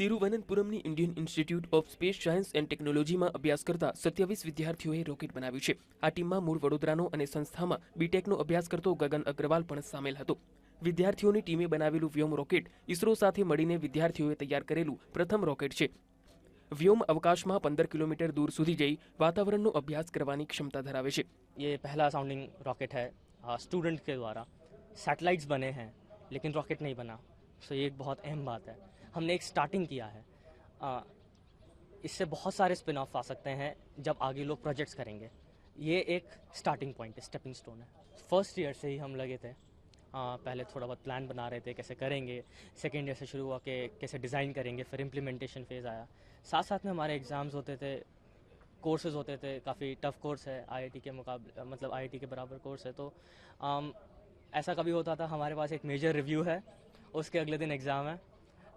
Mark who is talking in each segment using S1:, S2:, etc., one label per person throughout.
S1: તિરુવનંતપુરમની Indian institute of space science and ટેકનોલોજીમાં અભ્યાસ કરતા સત્યાવીસ વિદ્યાર્થીઓએ રોકેટ બનાવ્યું છે આ ટીમમાં મૂળ વડોદરાનો અને સંસ્થામાં બીટેકનો અભ્યાસ કરતો ગગન અગ્રવાલ પણ સામેલ હતો વિદ્યાર્થીઓની ટીમે બનાવેલું વ્યોમ રોકેટ ઇસરો સાથે મળીને વિદ્યાર્થીઓએ તૈયાર કરેલું પ્રથમ રોકેટ છે વ્યોમ અવકાશમાં પંદર કિલોમીટર દૂર સુધી જઈ વાતાવરણનો અભ્યાસ કરવાની ક્ષમતા ધરાવે છે
S2: ये पहला साउंडिंग रॉकेट है स्टूडेंट के द्वारा सैटेलाइट्स बने हैं लेकिन रॉकेट नहीं बना सो ये एक बहुत अहम बात है हमने एक स्टार्टिंग किया है। अ, इससे बहुत सारे स्पिन ऑफ़ आ सकते हैं जब आगे लोग प्रोजेक्ट्स करेंगे। ये एक स्टार्टिंग पॉइंट है स्टेपिंग स्टोन है। फ़र्स्ट ईयर से ही हम लगे थे। अ, पहले थोड़ा बहुत प्लान बना रहे थे कैसे करेंगे। सेकेंड ईयर से शुरू हुआ कि कैसे डिज़ाइन करेंगे फिर इम्प्लीमेंटेशन फ़ेज़ आया। साथ साथ में हमारे एग्ज़ाम्स होते थे कोर्सेज होते थे काफ़ी टफ कोर्स है आईआईटी के मुकाबले मतलब आईआईटी के बराबर कोर्स है। तो अम, ऐसा कभी होता था हमारे पास एक मेजर रिव्यू है उसके अगले दिन एग्ज़ाम है।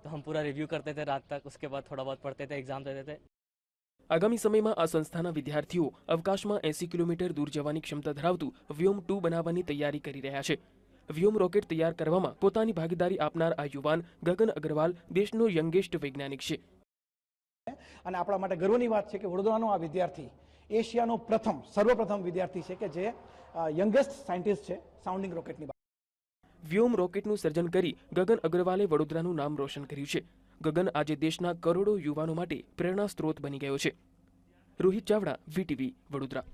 S2: तो हम पूरा रिव्यू करते थे रात तक उसके बाद थोड़ा बहुत पढ़ते थे एग्ज़ाम देते थे
S1: આગામી સમયમાં આ સંસ્થાના વિદ્યાર્થીઓ અવકાશમાં એસી કિલોમીટર દૂર જવાની ક્ષમતા ધરાવતું વ્યોમ ટુ બનાવવાની તૈયારી કરી રહ્યા છે વ્યોમ રોકેટ તૈયાર કરવામાં પોતાની ભાગીદારી આપનાર આ યુવાન ગગન અગ્રવાલ દેશનો યંગેસ્ટ વૈજ્ઞાનિક છે
S3: અને આપણા માટે ગર્વની વાત છે કે વડોદરાનો આ વિદ્યાર્થી એશિયાનો પ્રથમ સર્વપ્રથમ વિદ્યાર્થી છે કે જે યંગેસ્ટ સાયન્ટિસ્ટ છે સાઉન્ડિંગ રોકેટની
S1: વ્યોમ રોકેટનું સર્જન કરી ગગન અગ્રવાલે વડોદરાનું નામ રોશન કર્યું છે. ગગન આજે દેશના કરોડો યુવાનો માટે પ્રેરણા સ્ત્રોત બની ગયો છે. રોહિત ચાવડા, વીટીવી, વડોદરા.